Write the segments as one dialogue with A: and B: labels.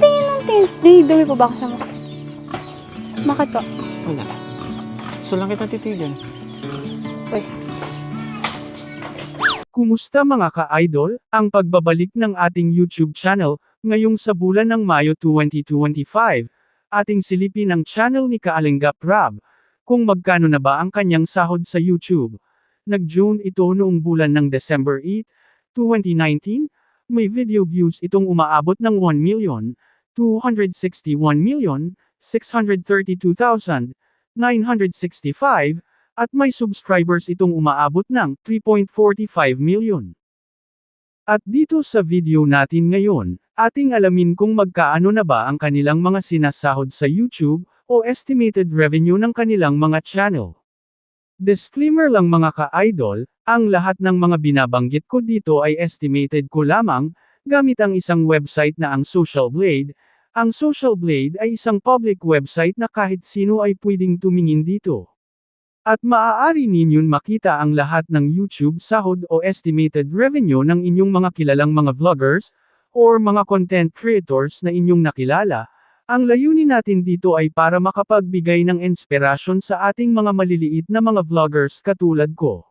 A: tingin ng tingin. Dinidumi po ba ako sa mukha? Bakit po?
B: Wala. So lang kita titigan.
A: Uy.
C: Kumusta mga ka-idol, ang pagbabalik ng ating YouTube channel, ngayong sa bulan ng Mayo 2025, ating silipin ang channel ni Kaalinggap Rab, kung magkano na ba ang kanyang sahod sa YouTube. Nag-June ito noong bulan ng December 8, 2019, may video views itong umaabot ng 1,261,632,965, at may subscribers itong umaabot ng 3.45 million. At dito sa video natin ngayon, ating alamin kung magkaano na ba ang kanilang mga sinasahod sa YouTube, o estimated revenue ng kanilang mga channel. Disclaimer lang mga ka-idol, ang lahat ng mga binabanggit ko dito ay estimated ko lamang, gamit ang isang website na ang Social Blade. Ang Social Blade ay isang public website na kahit sino ay pwedeng tumingin dito. At maaari ninyong makita ang lahat ng YouTube sahod o estimated revenue ng inyong mga kilalang mga vloggers, or mga content creators na inyong nakilala. Ang layunin natin dito ay para makapagbigay ng inspirasyon sa ating mga maliliit na mga vloggers katulad ko.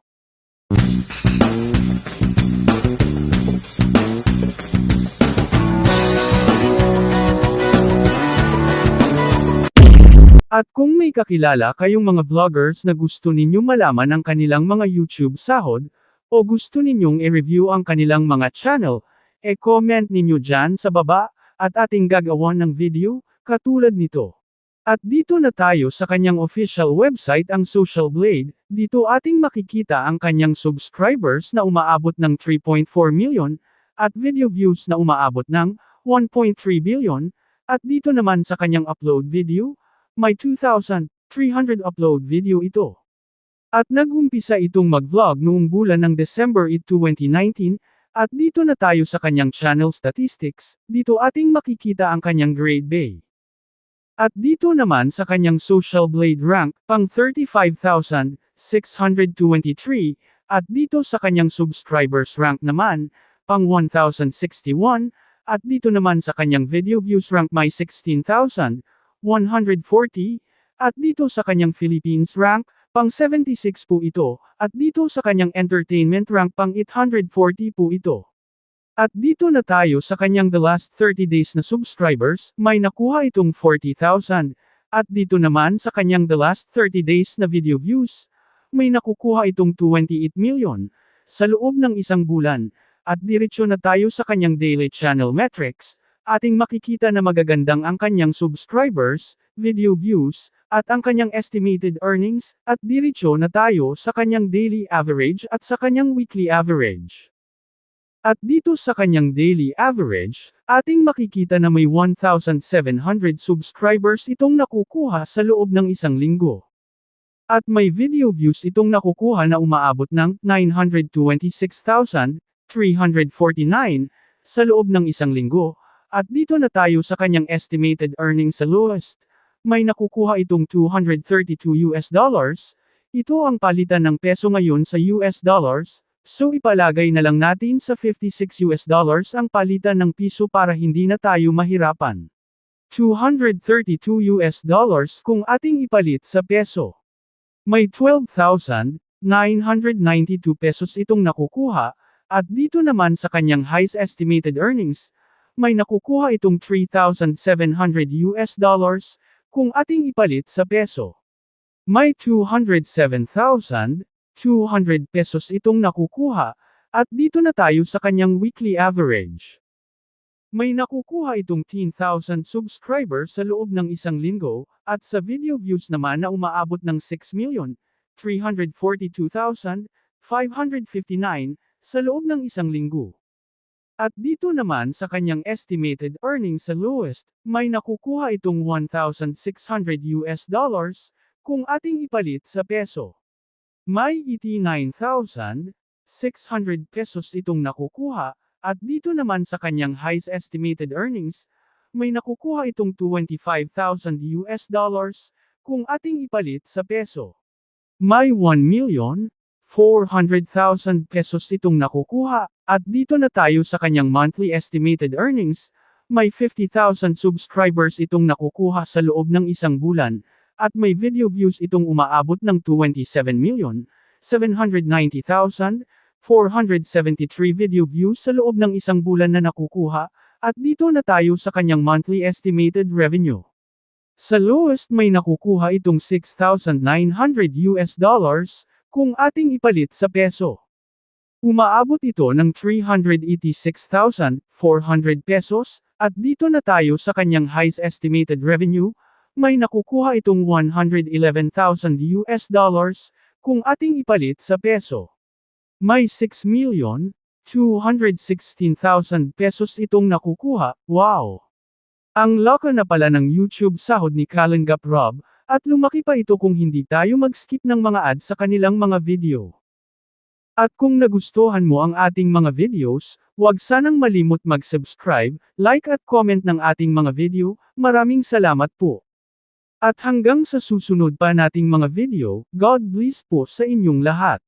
C: At kung may kakilala kayong mga vloggers na gusto ninyo malaman ang kanilang mga YouTube sahod, o gusto ninyong i-review ang kanilang mga channel, e-comment ninyo dyan sa baba, at ating gagawan ng video, katulad nito. At dito na tayo sa kanyang official website ang Social Blade, dito ating makikita ang kanyang subscribers na umaabot ng 3.4 million, at video views na umaabot ng 1.3 billion, at dito naman sa kanyang upload video, may 2,300 upload video ito. At nagumpisa itong mag-vlog noong bulan ng December 8, 2019, at dito na tayo sa kanyang channel statistics, dito ating makikita ang kanyang grade bay. At dito naman sa kanyang social blade rank, pang 35,623, at dito sa kanyang subscribers rank naman, pang 1,061, at dito naman sa kanyang video views rank may 16,140, at dito sa kanyang Philippines rank, pang 76 po ito, at dito sa kanyang entertainment rank pang 840 po ito. At dito na tayo sa kanyang the last 30 days na subscribers, may nakuha itong 40,000. At dito naman sa kanyang the last 30 days na video views, may nakukuha itong 28 million. Sa loob ng isang bulan, at diretsyo na tayo sa kanyang daily channel metrics, ating makikita na magagandang ang kanyang subscribers, video views, at ang kanyang estimated earnings, at diretsyo na tayo sa kanyang daily average at sa kanyang weekly average. At dito sa kanyang daily average, ating makikita na may 1,700 subscribers itong nakukuha sa loob ng isang linggo. At may video views itong nakukuha na umaabot ng 926,349 sa loob ng isang linggo, at dito na tayo sa kanyang estimated earnings sa lowest, may nakukuha itong 232 US dollars, ito ang palitan ng peso ngayon sa US dollars, so ipalagay na lang natin sa 56 US dollars ang palitan ng piso para hindi na tayo mahirapan. 232 US dollars kung ating ipalit sa peso. May 12,992 pesos itong nakukuha, at dito naman sa kanyang highest estimated earnings, may nakukuha itong 3,700 US dollars, kung ating ipalit sa peso. May 207,200 pesos itong nakukuha, at dito na tayo sa kanyang weekly average. May nakukuha itong 10,000 subscribers sa loob ng isang linggo, at sa video views naman na umaabot ng 6,342,559 sa loob ng isang linggo. At dito naman sa kanyang estimated earnings sa lowest, may nakukuha itong 1,600 US dollars, kung ating ipalit sa peso. May 89,600 pesos itong nakukuha, at dito naman sa kanyang highest estimated earnings, may nakukuha itong 25,000 US dollars, kung ating ipalit sa peso. May 1,400,000 pesos itong nakukuha, at dito na tayo sa kanyang monthly estimated earnings, may 50,000 subscribers itong nakukuha sa loob ng isang bulan, at may video views itong umaabot ng 27,790,473 video views sa loob ng isang bulan na nakukuha, at dito na tayo sa kanyang monthly estimated revenue. Sa lowest may nakukuha itong 6,900 US dollars, kung ating ipalit sa peso. Umaabot ito ng 386,400 pesos, at dito na tayo sa kanyang highest estimated revenue, may nakukuha itong 111,000 US dollars, kung ating ipalit sa peso. May 6,216,000 pesos itong nakukuha, wow! Ang laka na pala ng YouTube sahod ni Kalengap Rob, at lumaki pa ito kung hindi tayo mag-skip ng mga ads sa kanilang mga video. At kung nagustuhan mo ang ating mga videos, huwag sanang malimot mag-subscribe, like at comment ng ating mga video, maraming salamat po. At hanggang sa susunod pa nating mga video, God bless po sa inyong lahat.